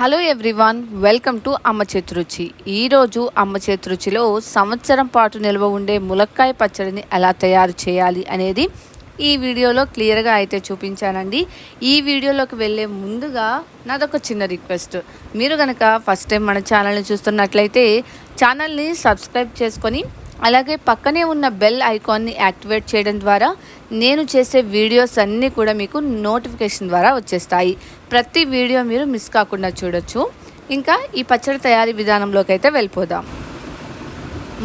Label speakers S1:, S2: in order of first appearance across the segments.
S1: Hello everyone welcome to అమ్మ చేతిరుచి ఈరోజు అమ్మ చేతిరుచిలో సంవత్సరం పాటు నిల్వ ఉండే ములక్కాయ పచ్చడిని ఎలా తయారు చేయాలి అనేది ఈ వీడియోలో క్లియర్గా అయితే చూపించానండి. ఈ వీడియోలోకి వెళ్ళే ముందుగా నాదొక చిన్న రిక్వెస్ట్. మీరు కనుక ఫస్ట్ టైం మన ఛానల్ని చూస్తున్నట్లయితే ఛానల్ని సబ్స్క్రైబ్ చేసుకొని అలాగే పక్కనే ఉన్న బెల్ ఐకాన్ని యాక్టివేట్ చేయడం ద్వారా నేను చేసే వీడియోస్ అన్నీ కూడా మీకు నోటిఫికేషన్ ద్వారా వచ్చేస్తాయి. ప్రతి వీడియో మీరు మిస్ కాకుండా చూడొచ్చు. ఇంకా ఈ పచ్చడి తయారీ విధానంలోకి అయితే వెళ్ళిపోదాం.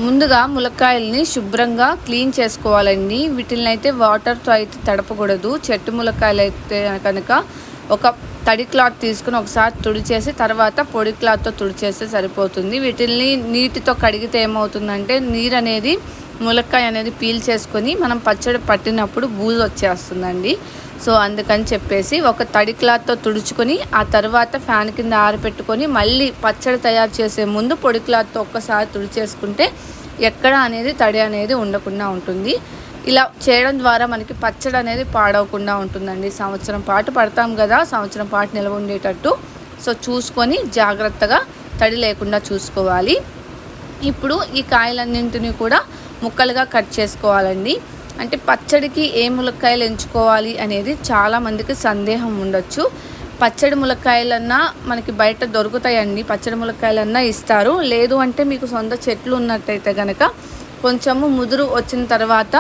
S1: ముందుగా ములక్కాయల్ని శుభ్రంగా క్లీన్ చేసుకోవాలండి. వీటిని అయితే వాటర్తో అయితే తడపకూడదు. చెట్టు ములక్కాయలు అయితే కనుక ఒక తడి క్లాత్ తీసుకుని ఒకసారి తుడిచేసి తర్వాత పొడి క్లాత్తో తుడిచేస్తే సరిపోతుంది. వీటిల్ని నీటితో కడిగితే ఏమవుతుందంటే నీరు అనేది ములక్కాయ అనేది పీల్ చేసుకొని మనం పచ్చడి పట్టినప్పుడు బూజు వచ్చేస్తుందండి. సో అందుకని చెప్పేసి ఒక తడి క్లాత్తో తుడుచుకొని ఆ తర్వాత ఫ్యాన్ కింద ఆరపెట్టుకొని మళ్ళీ పచ్చడి తయారు చేసే ముందు పొడి క్లాత్తో ఒక్కసారి తుడిచేసుకుంటే ఎక్కడ అనేది తడి అనేది ఉండకుండా ఉంటుంది. ఇలా చేయడం ద్వారా మనకి పచ్చడి అనేది పాడవకుండా ఉంటుందండి. సంవత్సరం పాటు పడతాం కదా సంవత్సరం పాటు నిల్వ ఉండేటట్టు. సో చూసుకొని జాగ్రత్తగా తడి లేకుండా చూసుకోవాలి. ఇప్పుడు ఈ కాయలన్నింటినీ కూడా ముక్కలుగా కట్ చేసుకోవాలండి. అంటే పచ్చడికి ఏ ములక్కాయలు ఎంచుకోవాలి అనేది చాలామందికి సందేహం ఉండొచ్చు. పచ్చడి ములక్కాయలన్నా మనకి బయట దొరుకుతాయండి. పచ్చడి ములక్కాయలన్నా ఇస్తారు. లేదు అంటే మీకు సొంత చెట్లు ఉన్నట్టయితే కనుక కొంచెము ముదురు వచ్చిన తర్వాత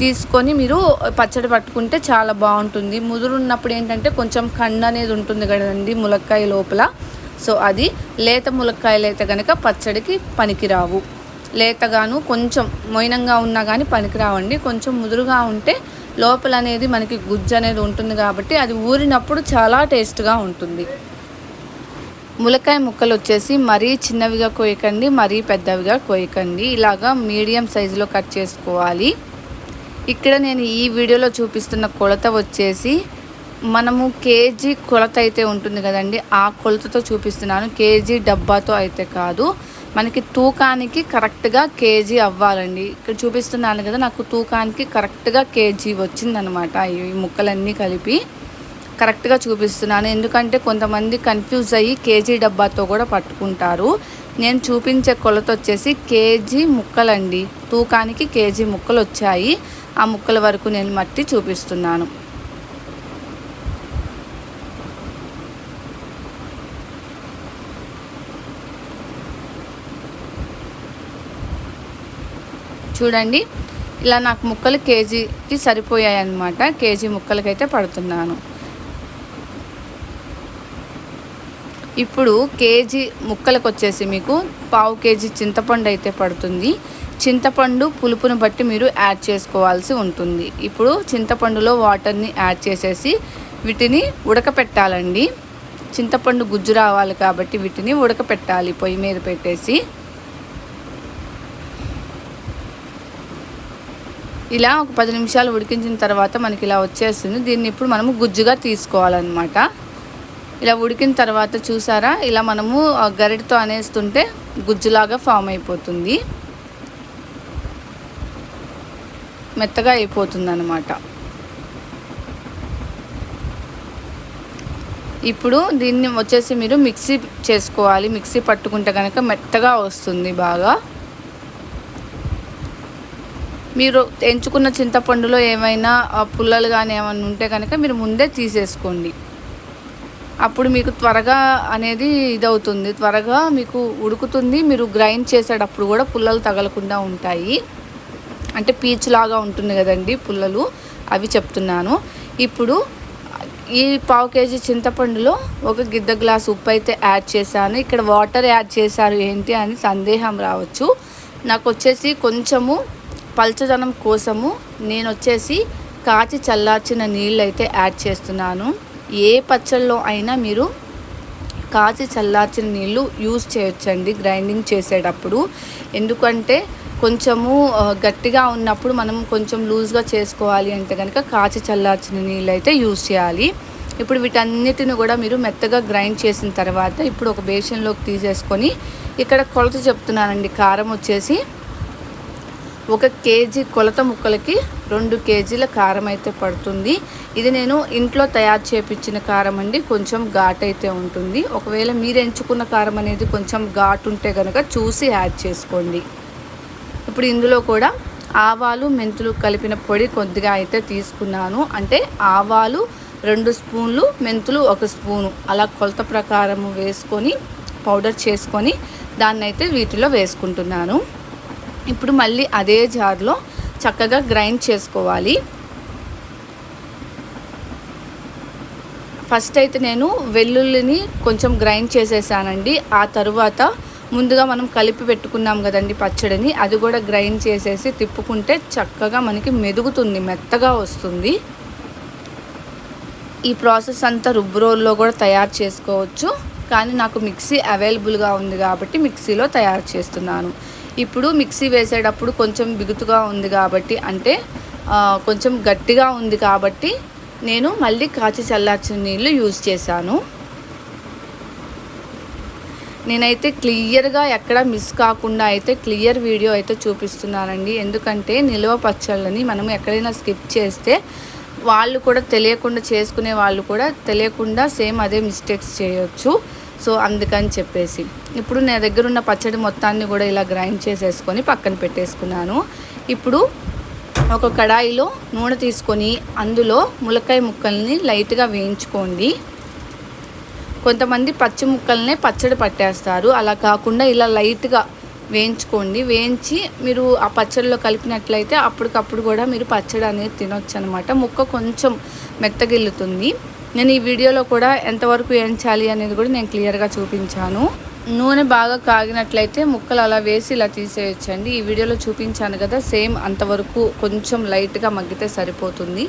S1: తీసుకొని మీరు పచ్చడి పట్టుకుంటే చాలా బాగుంటుంది. ముదురు ఉన్నప్పుడు ఏంటంటే కొంచెం కండ అనేది ఉంటుంది కదండి ములక్కాయ లోపల. సో అది లేత ములక్కాయలు అయితే కనుక పచ్చడికి పనికిరావు. లేతగాను కొంచెం మొయినంగా ఉన్నా కానీ పనికిరావండి. కొంచెం ముదురుగా ఉంటే లోపల అనేది మనకి గుజ్జు అనేది ఉంటుంది కాబట్టి అది ఊరినప్పుడు చాలా టేస్ట్గా ఉంటుంది. ములక్కాయ ముక్కలు వచ్చేసి మరీ చిన్నవిగా కోయకండి మరీ పెద్దవిగా కోయకండి. ఇలాగా మీడియం సైజులో కట్ చేసుకోవాలి. ఇక్కడ నేను ఈ వీడియోలో చూపిస్తున్న కొలత వచ్చేసి మనము కేజీ కొలత అయితే ఉంటుంది కదండి ఆ కొలతతో చూపిస్తున్నాను. కేజీ డబ్బాతో అయితే కాదు మనకి తూకానికి కరెక్ట్గా కేజీ అవ్వాలండి. ఇక్కడ చూపిస్తున్నాను కదా నాకు తూకానికి కరెక్ట్గా కేజీ వచ్చిందనమాట ఈ ముక్కలన్నీ కలిపి. కరెక్ట్గా చూపిస్తున్నాను. ఎందుకంటే కొంతమంది కన్ఫ్యూజ్ అయ్యి కేజీ డబ్బాతో కూడా పట్టుకుంటారు. నేను చూపించే కొలత వచ్చేసి కేజీ ముక్కలండి. తూకానికి కేజీ ముక్కలు వచ్చాయి ఆ ముక్కల వరకు నేను మట్టి చూపిస్తున్నాను. చూడండి. ఇలా నాకు ముక్కలు కేజీకి సరిపోయాయి అన్నమాట కేజీ ముక్కలకైతే పడుతున్నాను. ఇప్పుడు కేజీ ముక్కలకు వచ్చేసి మీకు పావు కేజీ చింతపండు అయితే పడుతుంది. చింతపండు పులుపును బట్టి మీరు యాడ్ చేసుకోవాల్సి ఉంటుంది. ఇప్పుడు చింతపండులో వాటర్ని యాడ్ చేసేసి వీటిని ఉడకపెట్టాలండి. చింతపండు గుజ్జు రావాలి కాబట్టి వీటిని ఉడకపెట్టాలి పొయ్యి మీద పెట్టేసి. ఇలా ఒక పది నిమిషాలు ఉడికించిన తర్వాత మనకి ఇలా వచ్చేస్తుంది. దీన్ని ఇప్పుడు మనము గుజ్జుగా తీసుకోవాలన్నమాట. ఇలా ఉడికిన తర్వాత చూసారా? ఇలా మనము గరిటతో అనేస్తుంటే గుజ్జులాగా ఫామ్ అయిపోతుంది. మెత్తగా అయిపోతుంది అనమాట ఇప్పుడు దీన్ని వచ్చేసి మీరు మిక్సీ చేసుకోవాలి. మిక్సీ పట్టుకుంటే కనుక మెత్తగా వస్తుంది బాగా. మీరు ఎంచుకున్న చింతపండులో ఏమైనా పుల్లలు కానీ ఏమైనా ఉంటే కనుక మీరు ముందే తీసేసుకోండి. అప్పుడు మీకు త్వరగా అనేది ఇదవుతుంది. త్వరగా మీకు ఉడుకుతుంది. మీరు గ్రైండ్ చేసేటప్పుడు కూడా పుల్లలు తగలకుండా ఉంటాయి. అంటే పీచ్ లాగా ఉంటుంది కదండి పుల్లలు. అవి చెప్తున్నాను. ఇప్పుడు ఈ పావు కేజీ చింతపండులో ఒక గిద్ద గ్లాస్ ఉప్పు అయితే యాడ్ చేశాను. ఇక్కడ వాటర్ యాడ్ చేశారు ఏంటి అని సందేహం రావచ్చు. నాకు వచ్చేసి కొంచెము పల్చదనం కోసము నేను వచ్చేసి కాచి చల్లార్చిన నీళ్ళు అయితే యాడ్ చేస్తున్నాను. ఏ పచ్చళ్ళలో అయినా మీరు కాచి చల్లార్చిన నీళ్ళు యూజ్ చేయొచ్చండి గ్రైండింగ్ చేసేటప్పుడు. ఎందుకంటే కొంచెము గట్టిగా ఉన్నప్పుడు మనం కొంచెం లూజ్గా చేసుకోవాలి అంటే కనుక కాచి చల్లార్చిన నీళ్ళు అయితే యూజ్ చేయాలి. ఇప్పుడు వీటన్నిటిని కూడా మీరు మెత్తగా గ్రైండ్ చేసిన తర్వాత ఇప్పుడు ఒక బేషన్లోకి తీసేసుకొని ఇక్కడ కొలత చెప్తున్నానండి కారం వచ్చేసి ఒక కేజీ కొలత ముక్కలకి రెండు కేజీల కారం అయితే పడుతుంది. ఇది నేను ఇంట్లో తయారు చేపించిన కారం అండి. కొంచెం ఘాట్ అయితే ఉంటుంది. ఒకవేళ మీరు ఎంచుకున్న కారం అనేది కొంచెం ఘాటు ఉంటే కనుక చూసి యాడ్ చేసుకోండి. ఇప్పుడు ఇందులో కూడా ఆవాలు మెంతులు కలిపిన పొడి కొద్దిగా అయితే తీసుకున్నాను. అంటే ఆవాలు రెండు స్పూన్లు మెంతులు ఒక స్పూను. అలా కొలత ప్రకారం వేసుకొని పౌడర్ చేసుకొని దాన్ని అయితే వీటిలో వేసుకుంటున్నాను. ఇప్పుడు మళ్ళీ అదే జార్లో చక్కగా గ్రైండ్ చేసుకోవాలి. ఫస్ట్ అయితే నేను వెల్లుల్లిని కొంచెం గ్రైండ్ చేసేసానండి. ఆ తరువాత ముందుగా మనం కలిపి పెట్టుకున్నాం కదండి పచ్చడిని అది కూడా గ్రైండ్ చేసేసి తిప్పుకుంటే చక్కగా మనకి మెదుగుతుంది మెత్తగా వస్తుంది. ఈ ప్రాసెస్ అంతా రుబ్బు రోల్లో కూడా తయారు చేసుకోవచ్చు. కానీ నాకు మిక్సీ అవైలబుల్గా ఉంది కాబట్టి మిక్సీలో తయారు చేస్తున్నాను. ఇప్పుడు మిక్సీ వేసేటప్పుడు కొంచెం బిగుతుగా ఉంది కాబట్టి అంటే కొంచెం గట్టిగా ఉంది కాబట్టి నేను మళ్ళీ కాచి చల్లార్చిన నీళ్ళు యూజ్ చేశాను. నేనైతే క్లియర్గా ఎక్కడ మిస్ కాకుండా అయితే క్లియర్ వీడియో అయితే చూపిస్తున్నానండి. ఎందుకంటే నిల్వ పచ్చళ్ళని మనం ఎక్కడైనా స్కిప్ చేస్తే వాళ్ళు కూడా తెలియకుండా చేసుకునే వాళ్ళు కూడా తెలియకుండా సేమ్ అదే మిస్టేక్స్ చేయొచ్చు. సో అందుకని చెప్పేసి. ఇప్పుడు నా దగ్గర ఉన్న పచ్చడి మొత్తాన్ని కూడా ఇలా గ్రైండ్ చేసేసుకొని పక్కన పెట్టేసుకున్నాను. ఇప్పుడు ఒక కడాయిలో నూనె తీసుకొని అందులో ములక్కాయ ముక్కల్ని లైట్గా వేయించుకోండి. కొంతమంది పచ్చి ముక్కల్నే పచ్చడి పట్టేస్తారు. అలా కాకుండా ఇలా లైట్గా వేయించుకోండి. వేయించి మీరు ఆ పచ్చడిలో కలిపినట్లయితే అప్పటికప్పుడు కూడా మీరు పచ్చడి అనేది తినొచ్చు అనమాట ముక్క కొంచెం మెత్తగిల్లుతుంది. నేను ఈ వీడియోలో కూడా ఎంతవరకు వేయించాలి అనేది కూడా నేను క్లియర్గా చూపించాను. నూనె బాగా కాగినట్లయితే ముక్కలు అలా వేసి ఇలా తీసేయచ్చండి. ఈ వీడియోలో చూపించాను కదా సేమ్ అంతవరకు కొంచెం లైట్గా మగ్గితే సరిపోతుంది.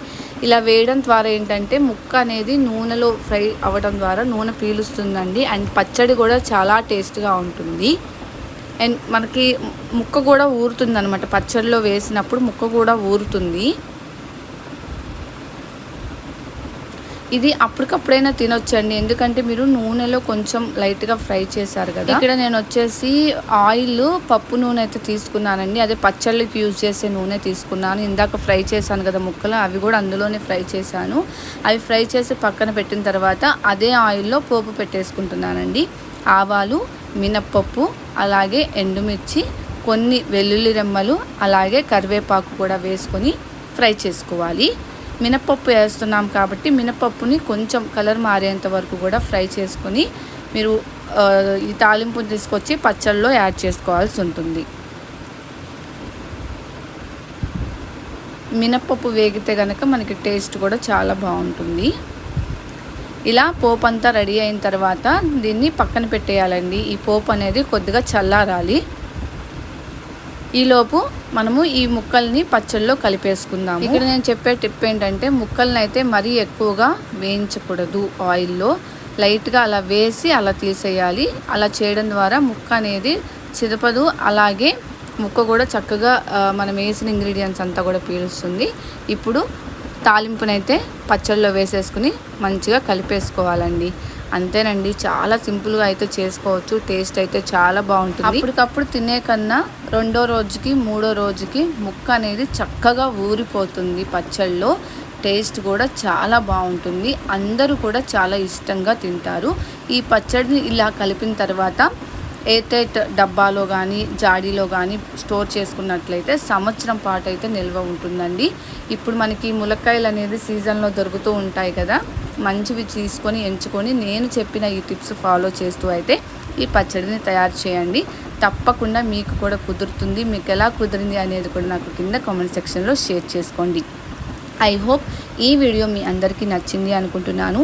S1: ఇలా వేయడం ద్వారా ఏంటంటే ముక్క అనేది నూనెలో ఫ్రై అవ్వడం ద్వారా నూనె పీలుస్తుందండి. అండ్ పచ్చడి కూడా చాలా టేస్ట్గా ఉంటుంది. అండ్ మనకి ముక్క కూడా ఊరుతుంది అనమాట పచ్చడిలో వేసినప్పుడు ముక్క కూడా ఊరుతుంది. ఇది అప్పటికప్పుడైనా తినొచ్చండి. ఎందుకంటే మీరు నూనెలో కొంచెం లైట్గా ఫ్రై చేశారు కదా. ఇక్కడ నేను వచ్చేసి ఆయిల్ పప్పు నూనె అయితే తీసుకున్నానండి. అదే పచ్చళ్ళకి యూజ్ చేసే నూనె తీసుకున్నాను. ఇందాక ఫ్రై చేశాను కదా ముక్కలు అవి కూడా అందులోనే ఫ్రై చేశాను. అవి ఫ్రై చేసి పక్కన పెట్టిన తర్వాత అదే ఆయిల్లో పోపు పెట్టేసుకుంటున్నానండి. ఆవాలు మినప్పప్పు అలాగే ఎండుమిర్చి కొన్ని వెల్లుల్లి రెమ్మలు అలాగే కరివేపాకు కూడా వేసుకొని ఫ్రై చేసుకోవాలి. మినపప్పు వేస్తున్నాం కాబట్టి మినపప్పుని కొంచెం కలర్ మారేంత వరకు కూడా ఫ్రై చేసుకొని మీరు ఈ తాలింపుని తీసుకొచ్చి పచ్చళ్ళలో యాడ్ చేసుకోవాల్సి ఉంటుంది. మినప్పప్పు వేగితే కనుక మనకి టేస్ట్ కూడా చాలా బాగుంటుంది. ఇలా పోపు అంతా రెడీ అయిన తర్వాత దీన్ని పక్కన పెట్టేయాలండి. ఈ పోపు అనేది కొద్దిగా చల్లారాలి. ఈలోపు మనము ఈ ముక్కల్ని పచ్చళ్ళలో కలిపేసుకుందాము. ఇక్కడ నేను చెప్పే టిప్ ఏంటంటే ముక్కల్ని అయితే మరీ ఎక్కువగా వేయించకూడదు ఆయిల్లో. లైట్గా అలా వేసి అలా తీసేయాలి. అలా చేయడం ద్వారా ముక్క అనేది చిరపదు. అలాగే ముక్క కూడా చక్కగా మనం వేసిన ఇంగ్రీడియంట్స్ అంతా కూడా పీలుస్తుంది. ఇప్పుడు తాలింపునైతే పచ్చళ్ళలో వేసేసుకుని మంచిగా కలిపేసుకోవాలండి. అంతేనండి చాలా సింపుల్గా అయితే చేసుకోవచ్చు. టేస్ట్ అయితే చాలా బాగుంటుంది. అప్పటికప్పుడు తినే కన్నా రెండో రోజుకి మూడో రోజుకి ముక్క అనేది చక్కగా ఊరిపోతుంది పచ్చళ్ళలో. టేస్ట్ కూడా చాలా బాగుంటుంది. అందరూ కూడా చాలా ఇష్టంగా తింటారు. ఈ పచ్చడిని ఇలా కలిపిన తర్వాత ఎయిర్టైట్ డబ్బాలో కానీ జాడీలో కానీ స్టోర్ చేసుకున్నట్లయితే సంవత్సరం పాటు అయితే నిల్వ ఉంటుందండి. ఇప్పుడు మనకి ములక్కాయలు అనేది సీజన్లో దొరుకుతూ ఉంటాయి కదా మంచివి తీసుకొని ఎంచుకొని నేను చెప్పిన ఈ టిప్స్ ఫాలో చేస్తూ అయితే ఈ పచ్చడిని తయారు చేయండి. తప్పకుండా మీకు కూడా కుదురుతుంది. మీకు ఎలా కుదిరింది అనేది కూడా నాకు కింద కామెంట్ సెక్షన్లో షేర్ చేసుకోండి. ఐ హోప్ ఈ వీడియో మీ అందరికీ నచ్చింది అనుకుంటున్నాను.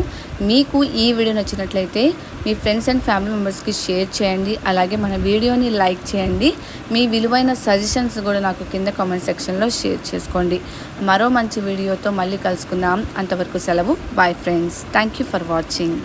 S1: మీకు ఈ వీడియో నచ్చినట్లయితే మీ ఫ్రెండ్స్ అండ్ ఫ్యామిలీ మెంబర్స్కి షేర్ చేయండి. అలాగే మన వీడియోని లైక్ చేయండి. మీ విలువైన సజెషన్స్ కూడా నాకు కింద కామెంట్ సెక్షన్లో షేర్ చేసుకోండి. మరో మంచి వీడియోతో మళ్ళీ కలుసుకుందాం. అంతవరకు సెలవు. Bye friends thank you for watching